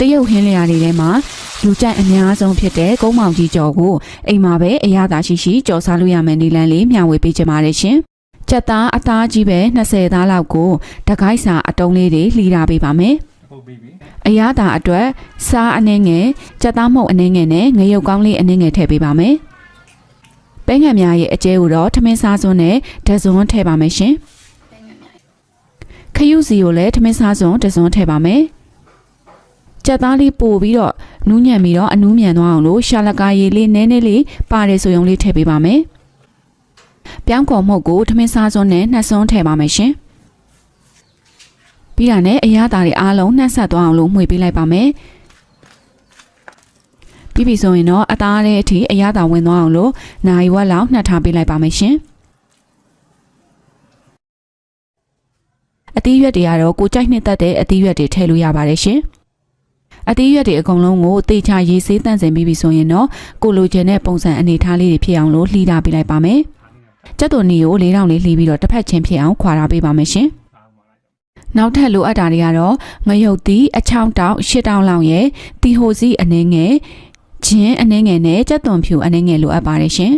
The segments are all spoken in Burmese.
တရုတ်ဟင်းလျာတွေထဲမှာလူကြိုက်အများဆုံးဖြစ်တဲ့ကုန်းမောင်ကြီးကြော်ကိုအိမ်မှာပဲအရသာရှိရှိကြော်စားလို့ရမယ်နီလန်လေးမျှဝေပေးချင်ပါတယ်ရှင်။ကြက်သားအသားကြီးပဲ20သားလောက်ကိုတကိုက်စာအတုံးလေးတွေလှီတာပေးပါမယ်။ဟုတ်ပြီပြီအရသာအတွက်စားအနှင်းငယ်ကြက်သားမုတ်အနှင်းငယ်နဲ့ငရုတ်ကောင်းလေးအနှင်းငယ်ထည့်ပေးပါမယ်။ပဲငယ်များရဲ့အကျဲကိုတော့ထမင်းစားစွန်းနဲ့ဒဇွန်းထည့်ပါမယ်ရှင်။ခရုစီကိုလည်းထမင်းစားစွန်းဒဇွန်းထည့်ပါမယ်။ ကြက်သားလေးပို့ပြီးတော့နူးညံ့ပြီးတော့အနူးမြန်သွားအောင်လို့ရှာလကာရည်လေးနည်းနည်းလေးပါတယ်ဆိုရုံလေးထည့်ပေးပါမယ်။ပြောင်းကော်မုတ်ကိုထမင်းစားစွန်းနဲ့နှစ်စွန်းထည့်ပါမယ်ရှင်။ပြီးတာနဲ့အရသာတွေအားလုံးနှက်ဆက်သွားအောင်လို့မှွေပေးလိုက်ပါမယ်။ပြီးပြီဆိုရင်တော့အသားလေးအထိအရသာဝင်သွားအောင်လို့နိုင်ဝက်လောက်နှက်ထားပေးလိုက်ပါမယ်ရှင်။အသီးရွက်တွေကတော့ကိုကြိုက်နှစ်သက်တဲ့အသီးရွက်တွေထည့်လို့ရပါတယ်ရှင်။ အသီးရွက်တွေအကုန်လုံးကိုတေချာရေးဆေးတန့်စင်ပြီးပြီဆိုရင်တော့ကိုလိုချင်တဲ့ပုံစံအနေထားလေးတွေဖြစ်အောင်လို့လှီးထားပေးလိုက်ပါမယ်။ကြက်သွန်နီကိုလေးတောင်လေးလှီးပြီးတော့တစ်ဖက်ချင်းဖြစ်အောင်ခွာထားပေးပါမယ်ရှင်။နောက်ထပ်လိုအပ်တာတွေကတော့ငရုတ်သီးအချောင်းတောင်ရှစ်တောင်လောက်ရဲ့တီဟိုစီအနှင်းငယ်ချင်းအနှင်းငယ်နဲ့ကြက်သွန်ဖြူအနှင်းငယ်လိုအပ်ပါတယ်ရှင်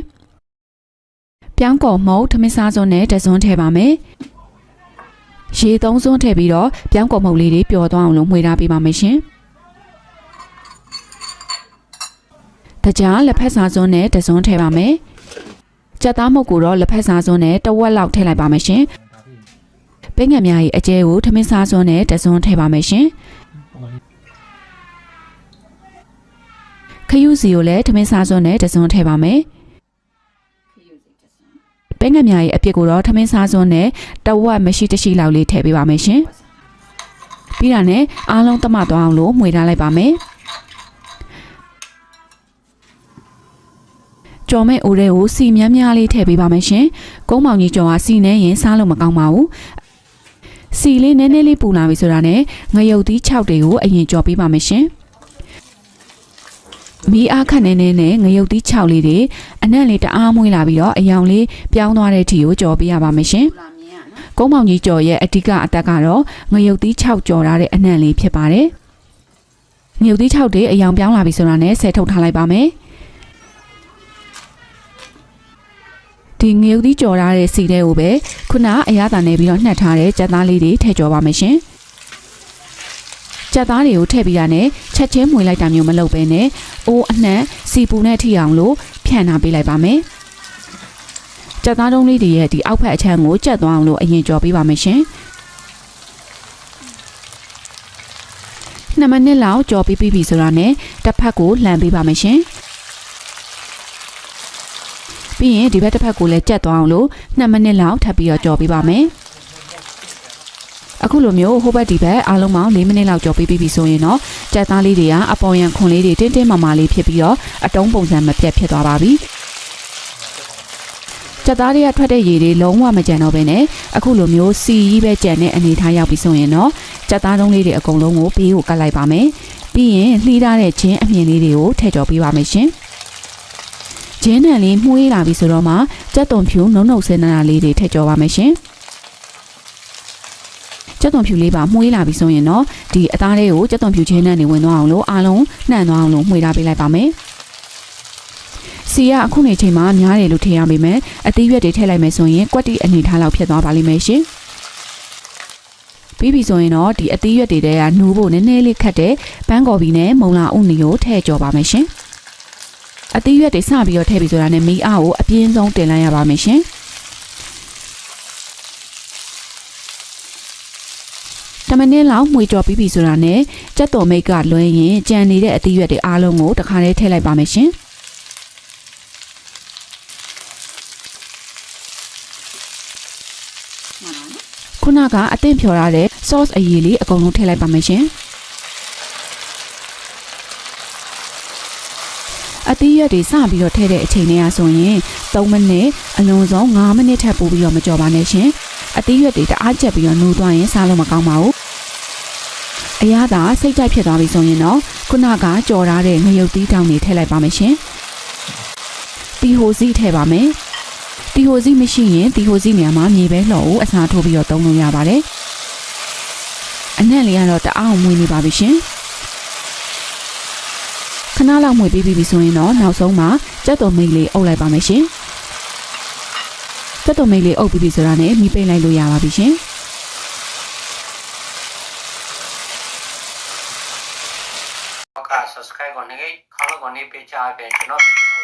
။ပြောင်းကော်မုတ်ထမင်းစားစွန်းနဲ့တစွန်းထည့်ပါမယ်။ရေသုံးစွန်းထည့်ပြီးတော့ပြောင်းကော်မုတ်လေးတွေပျော်သွားအောင်လို့မှွေထားပေးပါမယ်ရှင်။ တကြားလက်ဖက်စားစွန်းနဲ့တစွန်းထည့်ပါမယ်။ကြက်သားမုတ်ကိုတော့လက်ဖက်စားစွန်းနဲ့တဝက်လောက်ထည့်လိုက်ပါမယ်ရှင်။ဒါပြီပိတ်ငံများရဲ့အကျဲကိုထမင်းစားစွန်းနဲ့တစွန်းထည့်ပါမယ်ရှင်ပုံလေးခရုစီကိုလည်းထမင်းစားစွန်းနဲ့တစွန်းထည့်ပါမယ်ပိတ်ငံများရဲ့အပြစ်ကိုတော့ထမင်းစားစွန်းနဲ့တဝက်မရှိတရှိလောက်လေးထည့်ပေးပါမယ်ရှင်ပြီးတာနဲ့အားလုံးတမသွားအောင်လို့မှွေထားလိုက်ပါမယ် ကြော်မဲ့အိုးတွေကိုစီမြန်းများလေးထည့်ပေးပါမယ်ရှင်ကုန်းမောင်ကြီးကြော်ကစီနဲ့ရင်စားလို့မကောင်းပါဘူးစီလေးနည်းနည်းလေးပူလာပြီဆိုတာနဲ့ငရုတ်သီး6တွေကိုအရင်ကြော်ပေးပါမယ်ရှင်မီးအားခက်နေနေနဲ့ငရုတ်သီး6လေးတွေအနက်လေးတအားမွေးလာပြီးတော့အယောင်လေးပြောင်းသွားတဲ့အထိကိုကြော်ပေးရပါမယ်ရှင်ကုန်းမောင်ကြီးကြော်ရဲ့အဓိကအသက်ကတော့ငရုတ်သီး6ကြော်ထားတဲ့အနက်လေးဖြစ်ပါတယ်ငရုတ်သီး6တွေအယောင်ပြောင်းလာပြီဆိုတာနဲ့ဆဲထုတ်ထားလိုက်ပါမယ် ဒီငရုတ်သီးကြော်ထားတဲ့စီတဲ့ကိုပဲခုနအရသာနေပြီးတော့နှက်ထားတဲ့ကြက်သားလေးတွေထည့်ကြော်ပါမယ်ရှင်ကြက်သားတွေကိုထည့်ပြီးတာနဲ့ချက်ချင်းမွေလိုက်တာမျိုးမလုပ်ဘဲနဲ့အိုးအနှံ့စီပူနဲ့ထိအောင်လို့ဖြန့်ထားပေးလိုက်ပါမယ်ကြက်သားတုံးလေးတွေရဲ့ဒီအောက်ဖက်အချမ်းကိုကြက်သွားအောင်လို့အရင်ကြော်ပေးပါမယ်ရှင်နှစ်မိနစ်လောက်ကြော်ပြီးပြီဆိုတာနဲ့တစ်ဖက်ကိုလှန်ပေးပါမယ်ရှင် ပြီးရင်ဒီဘက်တစ်ဖက်ကိုလည်းကြက်သွားအောင်လို့2မိနစ်လောက်ထပ်ပြီးတော့ကြော်ပေးပါမယ်အခုလိုမျိုးဟိုဘက်ဒီဘက်အားလုံးပေါင်း4မိနစ်လောက်ကြော်ပေးပြီးပြီဆိုရင်တော့ကြက်သားလေးတွေကအပေါ်ယံခွန်လေးတွေတင်းတင်းမာမာလေးဖြစ်ပြီးတော့အတုံးပုံစံမပြတ်ဖြစ်သွားပါပြီကြက်သားတွေကထွက်တဲ့ရေတွေလုံးဝမကြံတော့ဘဲနဲ့အခုလိုမျိုးစီကြီးပဲကြံတဲ့အနေထားရောက်ပြီဆိုရင်တော့ကြက်သားတုံးလေးတွေအကုန်လုံးကိုပေးကိုကတ်လိုက်ပါမယ်ပြီးရင်လှီးထားတဲ့ချင်းအမြင်လေးတွေကိုထည့်ကြော်ပေးပါမယ်ရှင် ဂျင်းနံလေးမှုေးလာပြီဆိုတော့မှကြက်သွန်ဖြူနှုံနှုတ်စင်းနာလေးတွေထည့်ကြော်ပါမယ်ရှင်ကြက်သွန်ဖြူလေးပါမှုေးလာပြီဆိုရင်တော့ဒီအသားလေးကိုကြက်သွန်ဖြူချင်းနဲ့နေဝင်သွားအောင်လို့အားလုံးနှံ့သွားအောင်လို့မှုေးထားပေးလိုက်ပါမယ်စီကအခုနေချိန်မှာများတယ်လို့ထင်ရပေမဲ့အသီးရွက်တွေထည့်လိုက်မယ်ဆိုရင်ကွက်တီအနေထားလောက်ဖြစ်သွားပါလိမ့်မယ်ရှင်ပြီးပြီဆိုရင်တော့ဒီအသီးရွက်တွေတဲကနူးဖို့နည်းနည်းလေးခတ်တဲ့ပန်းကော်ပီနဲ့မုံလာဥနီကိုထည့်ကြော်ပါမယ်ရှင် အသီးရွက်တွေစပြီးတော့ထည့်ပြီးဆိုတာနဲ့မီးအားကိုအပြင်းဆုံးတင်လိုက်ရပါမယ်ရှင်တမနင်းလောက်မှွေကြော်ပြီးပြီဆိုတာနဲ့ကြက်တော်မိတ်ကလွှဲရင်ကြံနေတဲ့အသီးရွက်တွေအားလုံးကိုတစ်ခါတည်းထည့်လိုက်ပါမယ်ရှင်ခုနကအသင့်ဖြော်ရတဲ့ sauce အရည်လေးအကုန်လုံးထည့်လိုက်ပါမယ်ရှင် အသီးရွက်တွေစပြီးတော့ထည့်တဲ့အချိန်လေးอ่ะဆိုရင်3မိနစ်အလုံးစုံ5မိနစ်ထပ်ပို့ပြီးတော့မကြော်ပါနဲ့ရှင်အသီးရွက်တွေတအားကျက်ပြီးတော့နှိုးသွားရင်စားလို့မကောင်းပါဘူးအရသာစိတ်ကြိုက်ဖြစ်သွားပြီဆိုရင်တော့ခုနကကြော်ထားတဲ့ငရုတ်သီးတောင်တွေထည့်လိုက်ပါမယ်ရှင်တီဟိုစီထည့်ပါမယ်တီဟိုစီမရှိရင်တီဟိုစီနေရာမှာမြေပဲလှော်ကိုအစားထိုးပြီးတော့သုံးလို့ရပါတယ်အနက်လေးကတော့တအားမွေးနေပါပြီရှင်ခ ဏလောက်မှွေပြီးပြီဆိုရင်တော့နောက်ဆုံးမှာကြက်တော်မိတ်လေးအုပ်လိုက်ပါမယ်ရှင်ကြက်တော်မိတ်လေးအုပ်ပြီးပြီဆိုတာနဲ့မိပိတ်လိုက်လို့ရပါပြီရှင်နောက်က subscribe ကိုနေခေါင်းကိုနေပေးချအပြင်ကျွန်တော်ဗီဒီယို